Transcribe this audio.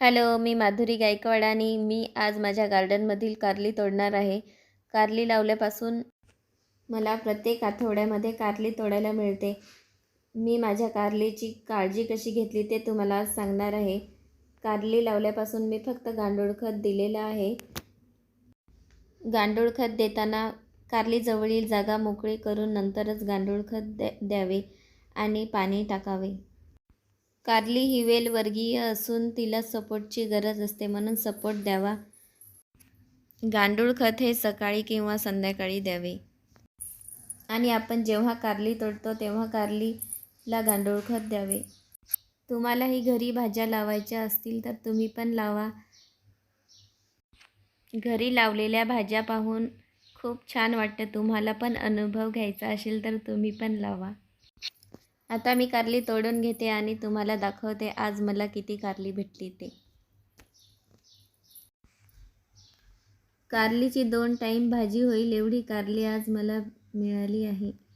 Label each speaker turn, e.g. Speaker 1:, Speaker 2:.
Speaker 1: Hello मी माधुरी गायकवाड आणि मी आज माझ्या गार्डनमधील कारली तोडणार आहे. कारली लावल्यापासून मला प्रत्येक आठवड्यामध्ये कारली तोडायला मिळते. मी माझ्या कारलीची काळजी कशी घेतली ते तुम्हाला आज सांगणार आहे. कारली लावल्यापासून मी फक्त गांडूळ खत दिलेलं आहे. गांडूळ खत देताना कारलीजवळील जागा मोकळी करून नंतरच गांडूळ खत द्या द्यावे आणि पाणी टाकावे. कारली ही वेलवर्गीय असून तिला सपोर्टची गरज असते म्हणून सपोर्ट द्यावा. गांडूळ खत हे सकाळी किंवा संध्याकाळी द्यावे. आणि आपण जेव्हा कारली तोडतो तेव्हा कारलीला गांडूळ खत द्यावे. तुम्हालाही घरी भाज्या लावायच्या असतील तर तुम्ही पण लावा. घरी लावलेल्या भाज्या पाहून खूप छान वाटतं. तुम्हाला पण अनुभव घ्यायचा असेल तर तुम्ही पण लावा. आता मी कारली तोडून घेते आणि तुम्हाला दाखवते आज मला किती कारली भेटली ते. कारलीची दोन टाईम भाजी होईल एवढी कारली आज मला मिळाली आहे.